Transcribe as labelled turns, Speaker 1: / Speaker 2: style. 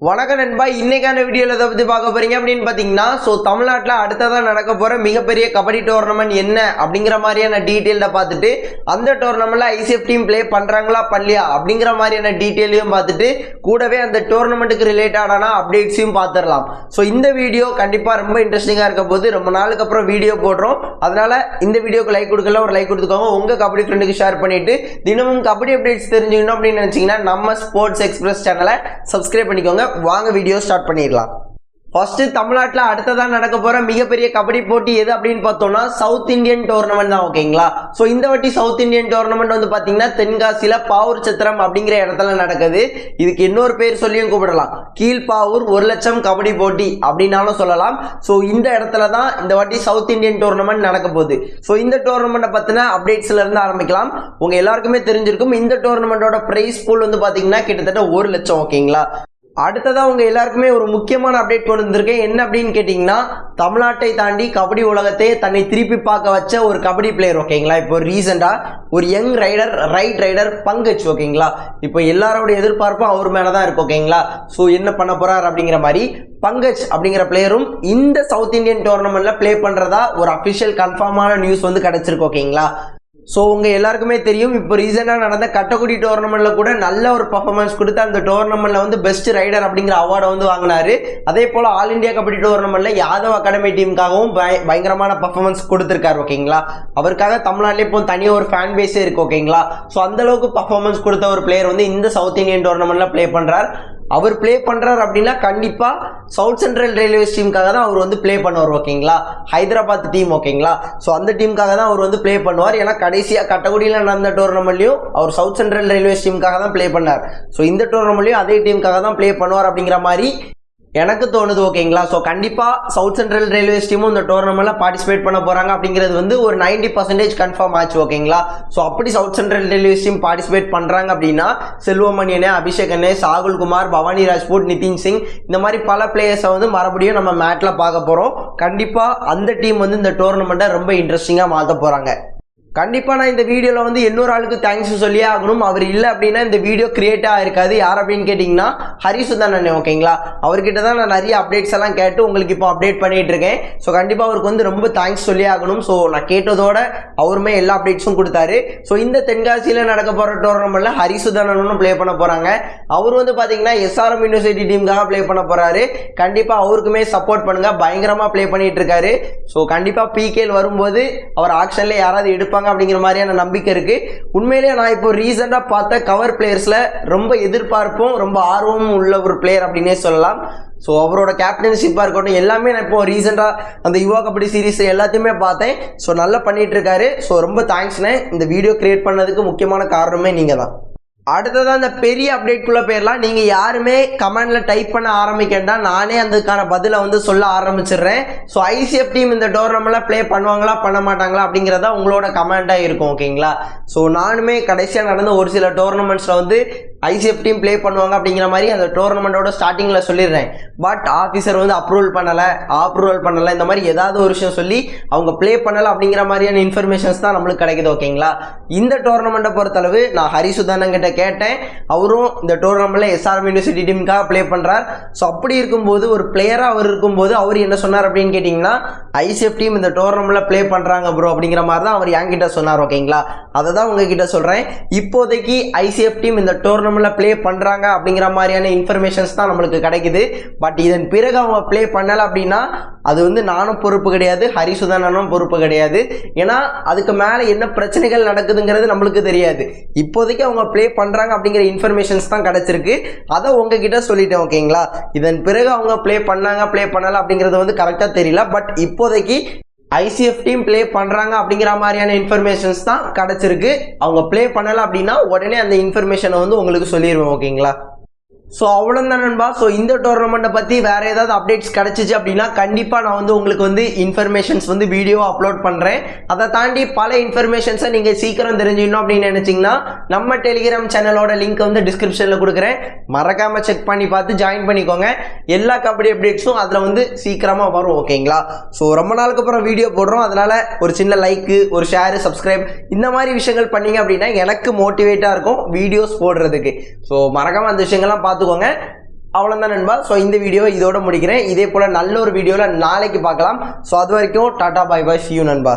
Speaker 1: வணக்கம் நண்பா இன்னைக்கான வீடியோவில் எதை பற்றி பார்க்க போறீங்க. அப்படின்னு பார்த்தீங்கன்னா ஸோ தமிழ்நாட்டில் அடுத்ததாக நடக்க போகிற மிகப்பெரிய கபடி டோர்னமெண்ட் என்ன அப்படிங்கிற மாதிரியான டீட்டெயிலில் பார்த்துட்டு அந்த டோர்னமெண்ட்டில் ஐசிஎஃப் டீம் ப்ளே பண்ணுறாங்களா பண்ணலையா அப்படிங்கிற மாதிரியான டீட்டெயிலையும் பார்த்துட்டு கூடவே அந்த டோர்னமெண்ட்டுக்கு ரிலேட்டடான அப்டேட்ஸையும் பார்த்துடலாம். ஸோ இந்த வீடியோ கண்டிப்பாக ரொம்ப இன்ட்ரெஸ்டிங்காக இருக்க போது ரொம்ப நாளுக்கு அப்புறம் வீடியோ போடுறோம். அதனால இந்த வீடியோக்கு லைக் கொடுக்கல ஒரு லைக் கொடுத்துக்கோங்க. உங்கள் கபடி ஃப்ரெண்டுக்கு ஷேர் பண்ணிட்டு தினமும் கபடி அப்டேட்ஸ் தெரிஞ்சுக்கணும் அப்படின்னு நினச்சிங்கன்னா நம்ம ஸ்போர்ட்ஸ் எக்ஸ்பிரஸ் சேனலை சப்ஸ்கிரைப் பண்ணிக்கோங்க. வாங்க வீடியோ ஸ்டார்ட் பண்ணிடலாம். ஃபர்ஸ்ட் தமிழ்நாட்டில் அடுத்ததான் நடக்க போற மிகப்பெரிய கபடி போட்டி எது அப்படின்னு பார்த்தோம்னா சவுத் இந்தியன் டோர்னமெண்ட் தான் ஓகேங்களா ஸோ இந்த வாட்டி சவுத் இந்தியன் டோர்னமெண்ட் வந்து பார்த்தீங்கன்னா தென்காசியில் பாவூர் சத்திரம் அப்படிங்கிற இடத்துல நடக்குது. இதுக்கு இன்னொரு பேர் சொல்லியும் கூப்பிடலாம். கீழ்பாவூர் ஒரு லட்சம் கபடி போட்டி அப்படின்னாலும் சொல்லலாம். ஸோ இந்த இடத்துல தான் இந்த வாட்டி சவுத் இந்தியன் டோர்னமெண்ட் நடக்க போகுது. ஸோ இந்த டோர்னமெண்ட்டை பற்றின அப்டேட்ஸ்ல இருந்து ஆரம்பிக்கலாம். உங்க எல்லாருக்குமே தெரிஞ்சிருக்கும் இந்த டோர்னமெண்ட்டோட பிரைஸ் பூல் வந்து பார்த்தீங்கன்னா கிட்டத்தட்ட ஒரு லட்சம் ஓகேங்களா அடுத்ததாக உங்கள் எல்லாருக்குமே ஒரு முக்கியமான அப்டேட் கொண்டு வந்திருக்கேன். என்ன அப்படின்னு கேட்டிங்கன்னா தமிழ்நாட்டை தாண்டி கபடி உலகத்தை தன்னை திருப்பி பார்க்க வச்ச ஒரு கபடி பிளேயர் ஓகேங்களா இப்போ ரீசெண்டாக ஒரு young rider right rider Pankaj ஓகேங்களா இப்போ எல்லாரோட எதிர்பார்ப்பும் அவர் மேலே தான் இருக்கு ஓகேங்களா ஸோ என்ன பண்ண போகிறார் அப்படிங்கிற மாதிரி பங்கஜ் அப்படிங்கிற பிளேயரும் இந்த சவுத் இந்தியன் டோர்னமெண்ட்டில் ப்ளே பண்ணுறதா ஒரு அஃபிஷியல் கன்ஃபார்மான நியூஸ் வந்து கிடச்சிருக்கு ஓகேங்களா ஸோ உங்கள் எல்லாருக்குமே தெரியும் இப்போ ரீசெண்டாக நடந்த கட்டக்குடி டோர்னமெண்ட்டில் கூட நல்ல ஒரு பர்ஃபார்மன்ஸ் கொடுத்து அந்த டோர்னமெண்ட்டில் வந்து பெஸ்ட் ரைடர் அப்படிங்கிற அவார்டை வந்து வாங்கினாரு. அதே போல் ஆல் இந்தியா கபடி டோர்னமெண்ட்டில் யாதவ் அகாடமி டீமுக்காகவும் பய பயங்கரமான பர்ஃபார்மன்ஸ் கொடுத்துருக்காரு ஓகேங்களா அவருக்காக தமிழ்நாட்டிலே இப்போ தனியாக ஒரு ஃபேன் பேஸே இருக்குது ஓகேங்களா ஸோ அந்தளவுக்கு பர்ஃபார்மன்ஸ் கொடுத்த ஒரு பிளேயர் வந்து இந்த சவுத் இந்தியன் டோர்னமெண்ட்டில் ப்ளே பண்ணுறார் அவர் ப்ளே பண்ணுறார் அப்படின்னா கண்டிப்பாக சவுத் சென்ட்ரல் ரயில்வே டீமுக்காக தான் அவர் வந்து ப்ளே பண்ணுவார் ஓகேங்களா ஹைதராபாத் டீம் ஓகேங்களா ஸோ அந்த டீமுக்காக தான் அவர் வந்து ப்ளே பண்ணுவார். ஏன்னா கடைசியாக கட்டக்குடியில் நடந்த டோர்னமெண்ட்லையும் அவர் சவுத் சென்ட்ரல் ரயில்வே டீமுக்காக தான் ப்ளே பண்ணார். ஸோ இந்த டோர்னமெண்ட்லையும் அதே டீமுக்காக தான் ப்ளே பண்ணுவார் அப்படிங்கிற மாதிரி எனக்கு தோணுது ஓகேங்களா? ஸோ கண்டிப்பாக சவுத் சென்ட்ரல் ரயில்வேஸ் டீமும் இந்த டோர்னமெண்ட்டில் பார்ட்டிசிபேட் பண்ண போகிறாங்க அப்படிங்கிறது வந்து ஒரு நைன்டி பர்சன்டேஜ் கன்ஃபார்ம் ஆச்சு ஓகேங்களா? ஸோ அப்படி south central railways team participate பண்ணுறாங்க அப்படின்னா செல்வமணியனே அபிஷேக் அண்ணே சாகுல் குமார் பவானி ராஜ்பூட் நிதின் சிங் இந்த மாதிரி பல பிளேயர்ஸை வந்து மறுபடியும் நம்ம மேட்டில் பார்க்க போகிறோம் கண்டிப்பாக அந்த டீம் வந்து இந்த டோர்னமெண்ட்டை ரொம்ப இன்ட்ரெஸ்டிங்காக மாற்ற போகிறாங்க கண்டிப்பாக நான் இந்த வீடியோவில் வந்து இன்னொரு ஆளுக்கு தேங்க்ஸ் சொல்லியே ஆகணும். அவர் இல்லை அப்படின்னா இந்த வீடியோ கிரியேட் ஆகிருக்காது யார் அப்படின்னு கேட்டிங்கன்னா ஹரிசுதான் அண்ணன் ஓகேங்களா அவர்கிட்ட தான் நான் நிறைய அப்டேட்ஸ் எல்லாம் கேட்டு உங்களுக்கு இப்போ அப்டேட் பண்ணிகிட்டு இருக்கேன். ஸோ கண்டிப்பாக அவருக்கு வந்து ரொம்ப தேங்க்ஸ் சொல்லியே ஆகணும். ஸோ நான் கேட்டதோட அவருமே எல்லா அப்டேட்ஸும் கொடுத்தாரு. ஸோ இந்த தென்காசியில் நடக்க போகிற டோர்னமெண்ட்டில் அண்ணனும் ப்ளே பண்ண போகிறாங்க அவர் வந்து பார்த்தீங்கன்னா எஸ்ஆர்எம் யூனிவர்சிட்டி டீமுக்காக ப்ளே பண்ண போகிறாரு கண்டிப்பாக அவருக்குமே சப்போர்ட் பண்ணுங்கள் பயங்கரமாக ப்ளே பண்ணிகிட்டு இருக்காரு. ஸோ கண்டிப்பாக பிகேல் வரும்போது அவர் ஆக்ஷனில் யாராவது எடுப்பாங்க அப்படிங்கிற மாதிரியான நம்பிக்கை இருக்கு. உண்மையிலேயே நான் இப்போ ரீசெண்டாக பார்த்த கவர் பிளேயர்ஸில் ரொம்ப எதிர்பார்ப்பும் ரொம்ப ஆர்வமும் உள்ள ஒரு பிளேயர் அப்படின்னே சொல்லலாம். ஸோ அவரோட கேப்டன்ஷிப்பாக இருக்கட்டும் எல்லாமே நான் இப்போ ரீசெண்டாக அந்த யுவா கபடி சீரிஸ் எல்லாத்தையுமே பார்த்தேன். ஸோ நல்லா பண்ணிட்டு இருக்காரு. ஸோ ரொம்ப தேங்க்ஸ்ண்ணே இந்த வீடியோ கிரியேட் பண்ணதுக்கு முக்கியமான காரணமே நீங்கள் தான் அடுத்ததான் அந்த பெரிய அப்டேட்குள்ளே போயிடலாம் நீங்கள் யாருமே கமெண்டில் டைப் பண்ண ஆரம்பிக்கண்டா நானே அதுக்கான பதிலை வந்து சொல்ல ஆரம்பிச்சிடுறேன் ஸோ ஐசிஎஃப் டீம் இந்த டோர்னமெண்ட்டில் ப்ளே பண்ணுவாங்களா பண்ண மாட்டாங்களா அப்படிங்கிறதா உங்களோட கமெண்ட்டாக இருக்கும் ஓகேங்களா ஸோ நானுமே கடைசியாக நடந்த ஒரு சில டோர்னமெண்ட்ஸில் வந்து ஐசிஎஃப் டீம் ப்ளே பண்ணுவாங்க அப்படிங்கிற மாதிரி அந்த டோர்னமெண்ட்டோட ஸ்டார்டிங்கில் சொல்லிடுறேன். பட் ஆஃபீஸர் வந்து அப்ரூவல் பண்ணலை அப்ரூவல் பண்ணலை. இந்த மாதிரி ஏதாவது ஒரு விஷயம் சொல்லி அவங்க ப்ளே பண்ணலை அப்படிங்கிற மாதிரியான இன்ஃபர்மேஷன்ஸ் தான் நம்மளுக்கு கிடைக்குது ஓகேங்களா இந்த டோர்னமெண்ட்டை பொறுத்தளவு நான் ஹரிசுதானங்கிட்ட கேட்டேன். அவரும் இந்த டோர்னமெண்ட்டில் எஸ்ஆர்எம் யூனிவர்சிட்டி டீமுக்காக ப்ளே பண்ணுறார் ஸோ அப்படி இருக்கும்போது ஒரு பிளேயராக அவர் இருக்கும்போது அவர் என்ன சொன்னார் அப்படின்னு கேட்டிங்கன்னா ஐசிஎஃப் டீம் இந்த டோர்னமெண்ட்டில் ப்ளே பண்ணுறாங்க ப்ரோ அப்படிங்கிற மாதிரி தான் அவர் என்கிட்ட சொன்னார் ஓகேங்களா அதை தான் உங்ககிட்ட சொல்கிறேன் இப்போதைக்கு ஐசிஎஃப் டீம் இந்த டோர்னமெண்ட் டோர்னமெண்ட்டில் ப்ளே பண்ணுறாங்க அப்படிங்கிற மாதிரியான இன்ஃபர்மேஷன்ஸ் தான் நம்மளுக்கு கிடைக்குது. பட் இதன் பிறகு அவங்க ப்ளே பண்ணலை அப்படின்னா அது வந்து நானும் பொறுப்பு கிடையாது ஹரிசுதனனும் பொறுப்பு கிடையாது. ஏன்னா அதுக்கு மேலே என்ன பிரச்சனைகள் நடக்குதுங்கிறது நம்மளுக்கு தெரியாது. இப்போதைக்கு அவங்க ப்ளே பண்ணுறாங்க அப்படிங்கிற இன்ஃபர்மேஷன்ஸ் தான் கிடச்சிருக்கு. அதை உங்ககிட்ட சொல்லிட்டேன் ஓகேங்களா இதன் பிறகு அவங்க ப்ளே பண்ணாங்க ப்ளே பண்ணலை அப்படிங்கிறது வந்து கரெக்டாக தெரியல. பட் இப்போதைக்கு ஐசிஎஃப் டீம் ப்ளே பண்ணுறாங்க அப்படிங்கிற மாதிரியான இன்ஃபர்மேஷன்ஸ் தான் கிடச்சிருக்கு. அவங்க ப்ளே பண்ணலை அப்படின்னா உடனே அந்த இன்ஃபர்மேஷனை வந்து உங்களுக்கு சொல்லிடுவேன் ஓகேங்களா ஸோ அவ்வளோதான் நண்பா. ஸோ இந்த டோர்னமெண்ட்டை பற்றி வேறு ஏதாவது அப்டேட்ஸ் கிடச்சிச்சு அப்படின்னா கண்டிப்பாக நான் வந்து உங்களுக்கு வந்து இன்ஃபர்மேஷன்ஸ் வந்து வீடியோ அப்லோட் பண்ணுறேன் அதை தாண்டி பல இன்ஃபர்மேஷன்ஸை நீங்கள் சீக்கிரம் தெரிஞ்சுக்கணும் அப்படின்னு நினச்சிங்கன்னா நம்ம டெலிகிராம் சேனலோட லிங்க் வந்து டிஸ்கிரிப்ஷனில் கொடுக்குறேன். மறக்காமல் செக் பண்ணி பார்த்து ஜாயின் பண்ணிக்கோங்க. எல்லா கபடி அப்டேட்ஸும் அதில் வந்து சீக்கிரமாக வரும் ஓகேங்களா ஸோ ரொம்ப நாளுக்கு அப்புறம் வீடியோ போடுறோம். அதனால் ஒரு சின்ன லைக்கு ஒரு ஷேரு சப்ஸ்கிரைப் இந்த மாதிரி விஷயங்கள் பண்ணீங்க அப்படின்னா எனக்கு மோட்டிவேட்டாக இருக்கும் வீடியோஸ் போடுறதுக்கு. ஸோ மறக்காமல் அந்த விஷயங்கள்லாம் பார்த்துக்கோங்க அவ்வளோதான் நண்பா. ஸோ இந்த வீடியோ இதோட முடிக்கிறேன். இதே போல் நல்ல ஒரு வீடியோவில் நாளைக்கு பார்க்கலாம். ஸோ அது வரைக்கும் டாடா பாய் பாய் சியூ நண்பா.